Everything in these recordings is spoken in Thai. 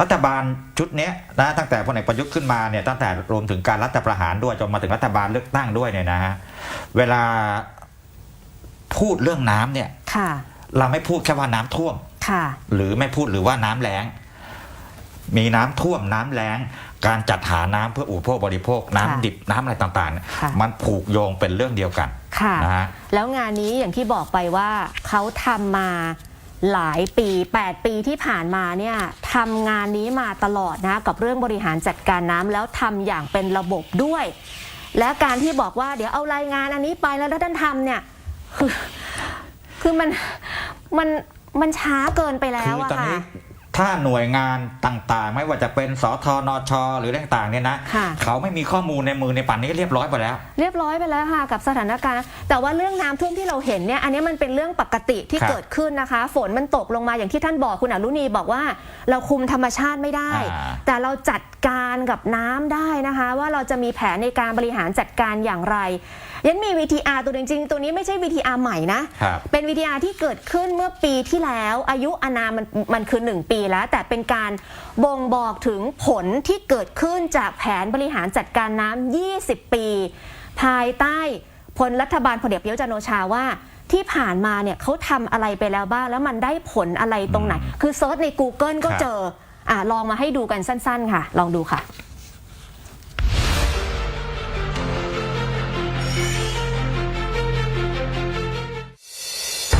รัฐบาลชุดเนี้ยนะตั้งแต่พลเอกประยุทธ์ขึ้นมาเนี่ยตั้งแต่รวมถึงการรัฐประหารด้วยจนมาถึงรัฐบาลเลือกตั้งด้วยเนี่ยนะฮะเวลาพูดเรื่องน้ำเนี่ยค่ะเราไม่พูดแค่ว่าน้ำท่วมค่ะหรือไม่พูดหรือว่าน้ำแล้ง มีน้ำท่วมน้ำแล้ง การจัดหาน้ำเพื่ออุปโภคบริโภค น้ำค่ะดิบน้ำอะไรต่างๆเนี่ยค่ะมันผูกโยงเป็นเรื่องเดียวกันค่ะนะฮะแล้วงานนี้อย่างที่บอกไปว่าเขาทำมา หลายปี 8 ปีที่ผ่านมาเนี่ยทำงานนี้มาตลอดนะกับเรื่องบริหารจัดการน้ำแล้วทำอย่างเป็นระบบด้วย และการที่บอกว่าเดี๋ยวเอารายงานอันนี้ไปแล้วท่านทำเนี่ยคือคือมันมันมันช้าเกินไปแล้คืวออะตอนค่ะนี้ ถ้าหน่วยงานต่างๆ ไม่ว่าจะเป็นสทนช หรืออะไรต่างๆเนี่ยนะ ค่ะ เขาไม่มีข้อมูลในมือในป่านนี้เรียบร้อยไปแล้ว เรียบร้อยไปแล้วค่ะกับสถานการณ์ แต่ว่าเรื่องน้ำท่วมที่เราเห็นเนี่ยอันนี้มันเป็นเรื่องปกติที่ครับเกิดขึ้นนะคะ ฝนมันตกลงมาอย่างที่ท่านบอกคุณอรุณีบอกว่า เราคุมธรรมชาติไม่ได้ อ่า แต่เราจัดการกับน้ำได้นะคะ ว่าเราจะมีแผนในการบริหารจัดการอย่างไรยันมี VTR ตัวจริงๆตัวนี้ไม่ใช่ VTR ใหม่นะ ครับ เป็น VTR ที่เกิดขึ้นเมื่อปีที่แล้ว อายุอานามมันมันคือ 1 ปีแล้ว แต่เป็นการบ่งบอกถึงผลที่เกิดขึ้นจากแผนบริหารจัดการน้ำ 20 ปี ภายใต้พลรัฐบาลพลเอกประยุทธ์จันทร์โอชาว่าที่ผ่านมาเนี่ยเขาทำอะไรไปแล้วบ้าง แล้วมันได้ผลอะไรตรงไหน คือเซิร์ชใน Google ก็ครับเจออะลองมาให้ดูกันสั้น ๆ ค่ะ ลองดูค่ะ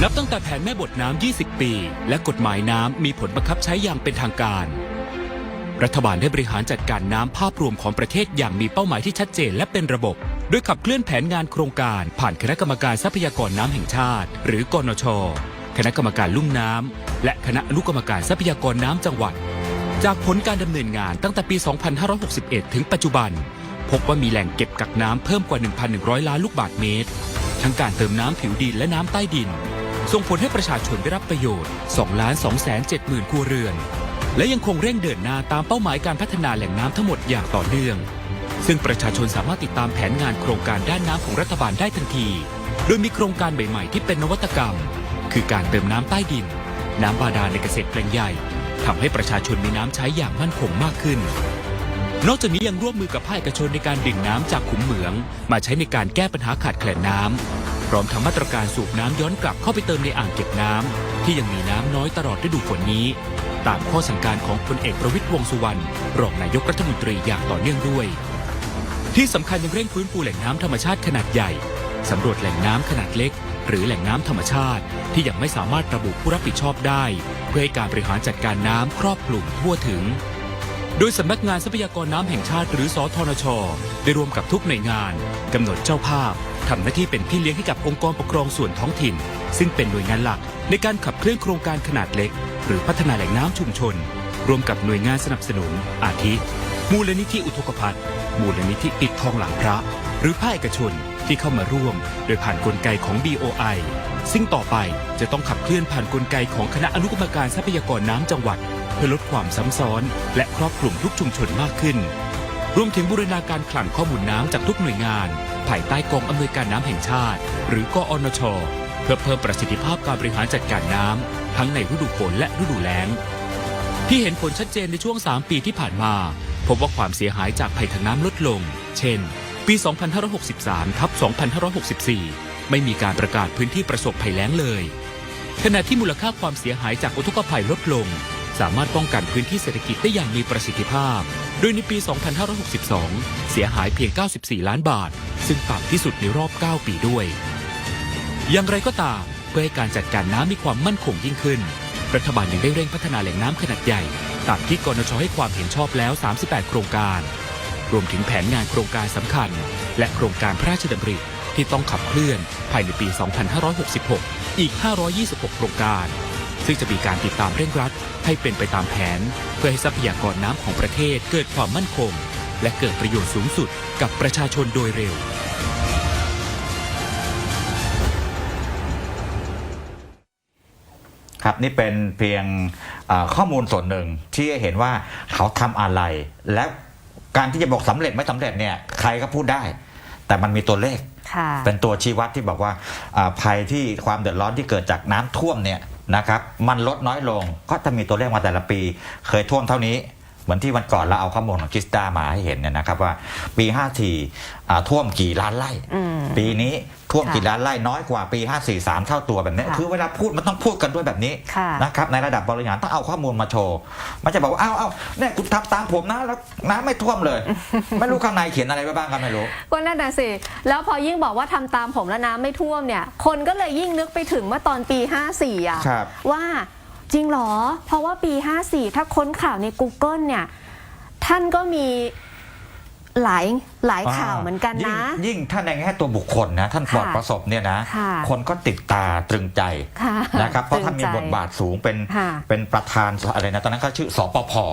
นับตั้งแต่แผนแม่บทน้ำ 20 ปี และกฎหมายน้ำมีผลบังคับใช้อย่างเป็นทางการ รัฐบาลได้บริหารจัดการน้ำภาพรวมของประเทศอย่างมีเป้าหมายที่ชัดเจนและเป็นระบบ โดยขับเคลื่อนแผนงานโครงการผ่านคณะกรรมการทรัพยากรน้ำแห่งชาติ หรือกนช คณะกรรมการลุ่มน้ำและคณะอนุกรรมการทรัพยากรน้ำจังหวัด จากผลการดำเนินงานตั้งแต่ปี 2561 ถึงปัจจุบัน พบว่ามีแหล่งเก็บกักน้ำเพิ่มกว่า 1,100 ล้านลูกบาศก์เมตร ทั้งการเติมน้ำผิวดินและน้ำใต้ดิน ส่งผลให้ประชาชนได้รับประโยชน์2ล้าน2แสน7หมื่นครัวเรือน และยังคงเร่งเดินหน้าตามเป้าหมายการพัฒนาแหล่งน้ำทั้งหมดอย่างต่อเนื่อง ซึ่งประชาชนสามารถติดตามแผนงานโครงการด้านน้ำของรัฐบาลได้ทันที โดยมีโครงการใหม่ๆที่เป็นนวัตกรรม คือการเติมน้ำใต้ดิน น้ำบาดาลในเกษตรแปลงใหญ่ทำให้ประชาชนมีน้ำใช้อย่างมั่นคงมากขึ้น นอกจากนี้ยังร่วมมือกับภาคเอกชนในการดึงน้ำจากขุมเหมือง มาใช้ในการแก้ปัญหาขาดแคลนน้ำ ร้อมทั้งมาตรการสูบน้ำย้อนกลับเข้าไปเติมในอ่างเก็บน้ำที่ยังมีน้ำน้อยตลอดฤดูฝนนี้ ตามข้อสั่งการของพลเอกประวิตรวงสุวรรณรองนายกรัฐมนตรีอย่างต่อเนื่องด้วย ที่สำคัญยังเร่งฟื้นฟูแหล่งน้ำธรรมชาติขนาดใหญ่สำรวจแหล่งน้ำขนาดเล็ก หรือแหล่งน้ำธรรมชาติ ที่ยังไม่สามารถระบุผู้รับผิดชอบได้ เพื่อให้การบริหารจัดการน้ำครอบคลุมทั่วถึงโดยสำนักงานทรัพยากรน้ำแห่งชาติหรือสทนช ได้ร่วมกับทุกหน่วยงานกำหนดเจ้าภาพ ทำหน้าที่เป็นพี่เลี้ยงให้กับองค์กรปกครองส่วนท้องถิ่น ซึ่งเป็นหน่วยงานหลักในการขับเคลื่อนโครงการขนาดเล็ก หรือพัฒนาแหล่งน้ำชุมชนร่วมกับหน่วยงานสนับสนุน อาทิ มูลนิธิอุทกภัทมูลนิธิปิดทองหลังพระ หรือภาคเอกชนที่เข้ามาร่วม โดยผ่านนกลไกของ BOI ซึ่งต่อไปจะต้องขับเคลื่อนผ่านนกลไกของคณะอนุกรรมการทรัพยากรน้ำจังหวัด เพื่อลดความซ้ำซ้อน และครอบคลุมทุกชุมชนมากขึ้น รวมถึงบูรณาการขลั่งข้อมูลน้ำจากทุกหน่วยงาน ภายใต้กองอำนวยการน้ำแห่งชาติ หรือกอนช เพื่อเพิ่มประสิทธิภาพการบริหารจัดการน้ำทั้งในฤดูฝนและฤดูแล้ง ที่เห็นผลชัดเจนในช่วง 3 ปีที่ผ่านมา พบว่าความเสียหายจากภัยทางน้ำลดลง เช่น ปี 2563ทับ2564 ไม่มีการประกาศพื้นที่ประสบภัยแล้งเลย ขณะที่มูลค่าความเสียหายจากอุทกภัยลดลง สามารถป้องกันพื้นที่เศรษฐกิจได้อย่างมีประสิทธิภาพ โดยในปี 2562 เสียหายเพียง 94 ล้านบาท ซึ่งต่ำที่สุดในรอบ 9 ปีด้วย อย่างไรก็ตามเพื่อให้การจัดการน้ำมีความมั่นคงยิ่งขึ้น รัฐบาลยังได้เร่งพัฒนาแหล่งน้ำขนาดใหญ่ตามที่กนชให้ความเห็นชอบแล้ว 38 โครงการ รวมถึงแผนงานโครงการสำคัญ และโครงการพระราชดำริที่ต้องขับเคลื่อนภายในปี 2566 อีก 526 โครงการ ซึ่งจะมีการติดตามเร่งรัดให้เป็นไปตามแผน เพื่อให้ทรัพยากรน้ำของประเทศเกิดความมั่นคง และเกิดประโยชน์สูงสุดกับประชาชนโดยเร็ว ครับนี่เป็นเพียงเอ่อข้อมูลส่วนหนึ่งที่ให้เห็นว่าเขาทำอะไร และการที่จะบอกสำเร็จไม่สำเร็จเนี่ยใครก็พูดได้ แต่มันมีตัวเลขค่ะเป็นตัวชี้วัดที่บอกว่าอ่าภัยที่ความเดือดร้อนที่เกิดจากน้ำท่วมเนี่ยนะครับมันลดน้อยลงก็จะมีตัวเลขมาแต่ละปี เคยท่วมเท่านี้ เหมือนที่วันก่อนเราเอาข้อมูลของกิสตามาให้เห็นเนี่ยนะครับว่าปี 54อ่าท่วมกี่ล้านไร่อืมปีนี้ท่วมค่ะกี่ล้านไร่น้อยกว่าปี 54 3 เท่าตัวแบบนี้ค่ะคือเวลาพูดมันต้องพูดกันด้วยแบบนี้ค่ะนะครับในระดับบริหารต้องเอาข้อมูลมาโชว์ไม่ใช่บอกว่าเอ้าเอ้าเนี่ยคุณทำตามผมนะแล้วน้ำไม่ท่วมเลย ไม่รู้ข้างในเขียนอะไรไว้บ้างก็ไม่รู้ก็นั่นน่ะสิแล้วพอยิ่งบอกว่าทำตามผมแล้วน้ำไม่ท่วมเนี่ย คนก็เลยยิ่งนึกไปถึงเมื่อตอนปี 54อะครับว่า จริงเหรอ เพราะว่าปี 54 ถ้าค้นข่าวใน Google เนี่ย ท่านก็มีหลายหลายข่าวเหมือนกันนะ ยิ่งยิ่งถ้าในแง่ตัวบุคคลนะ ท่านปลอดค่ะประสบเนี่ยนะค่ะคนก็ติดตาตรึงใจค่ะนะครับเพราะท่านมีตงใจบทบาทสูงเป็นค่ะเป็นประธานอะไรนะตอนนั้นก็ชื่อสปพอ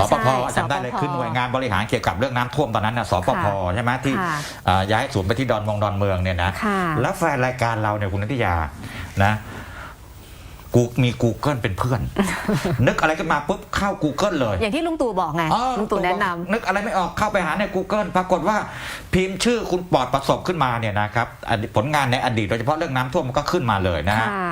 ะสปพใช่จำได้เลยสปพขึ้นหน่วยงานบริหารเกี่ยวกับเรื่องน้ำท่วมตอนนั้นนะสปพค่ะใช่ไหมที่ค่ะอ่าย้ายศูนย์ไปที่ดอนมงดอนเมืองเนี่ยนะค่ะแล้วแฟนรายการเราเนี่ยคุณนิตยานะ กูมี Google เป็นเพื่อน นึกอะไรขึ้นมาปุ๊บเข้า Google เลย อย่างที่ลุงตู่บอกไงอ๋อลุงตู่แนะนำ นึกอะไรไม่ออกเข้าไปหาใน Google ปรากฏว่าพิมพ์ชื่อคุณปลอดประสบขึ้นมาเนี่ยนะครับอดีตผลงานในอดีตโดยเฉพาะเรื่องน้ำท่วมมันก็ขึ้นมาเลยนะฮะ ค่ะ